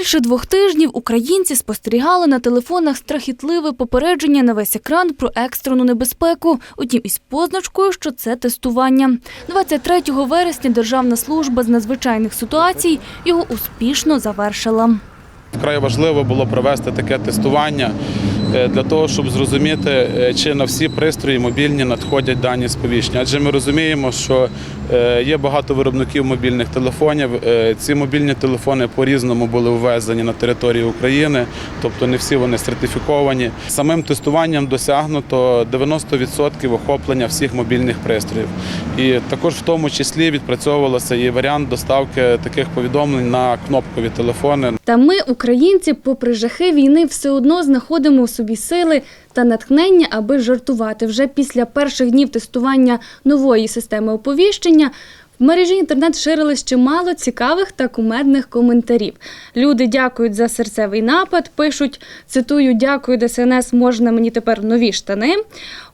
Більше двох тижнів українці спостерігали на телефонах страхітливе попередження на весь екран про екстрену небезпеку. Утім, із позначкою, що це тестування. 23 вересня Державна служба з надзвичайних ситуацій його успішно завершила. Вкрай важливо було провести таке тестування для того, щоб зрозуміти, е, чи на всі пристрої мобільні надходять дані сповіщення. Адже ми розуміємо, що е, є багато виробників мобільних телефонів. Е, Ці мобільні телефони по-різному були ввезені на територію України, тобто не всі вони сертифіковані. Самим тестуванням досягнуто 90% охоплення всіх мобільних пристроїв. І також в тому числі відпрацьовувався і варіант доставки таких повідомлень на кнопкові телефони. Та ми, українці, попри жахи війни, все одно знаходимо собі сили та натхнення, аби жартувати. Вже після перших днів тестування нової системи оповіщення в мережі інтернет ширилось чимало цікавих та кумедних коментарів. Люди дякують за серцевий напад, пишуть, цитую, дякую, ДСНС, можна мені тепер нові штани.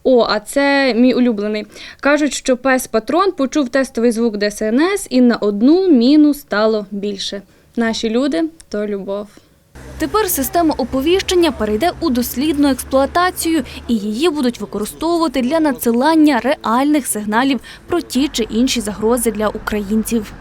О, а це мій улюблений. Кажуть, що пес патрон почув тестовий звук ДСНС і на одну міну стало більше. Наші люди то любов. Тепер система оповіщення перейде у дослідну експлуатацію, і її будуть використовувати для надсилання реальних сигналів про ті чи інші загрози для українців.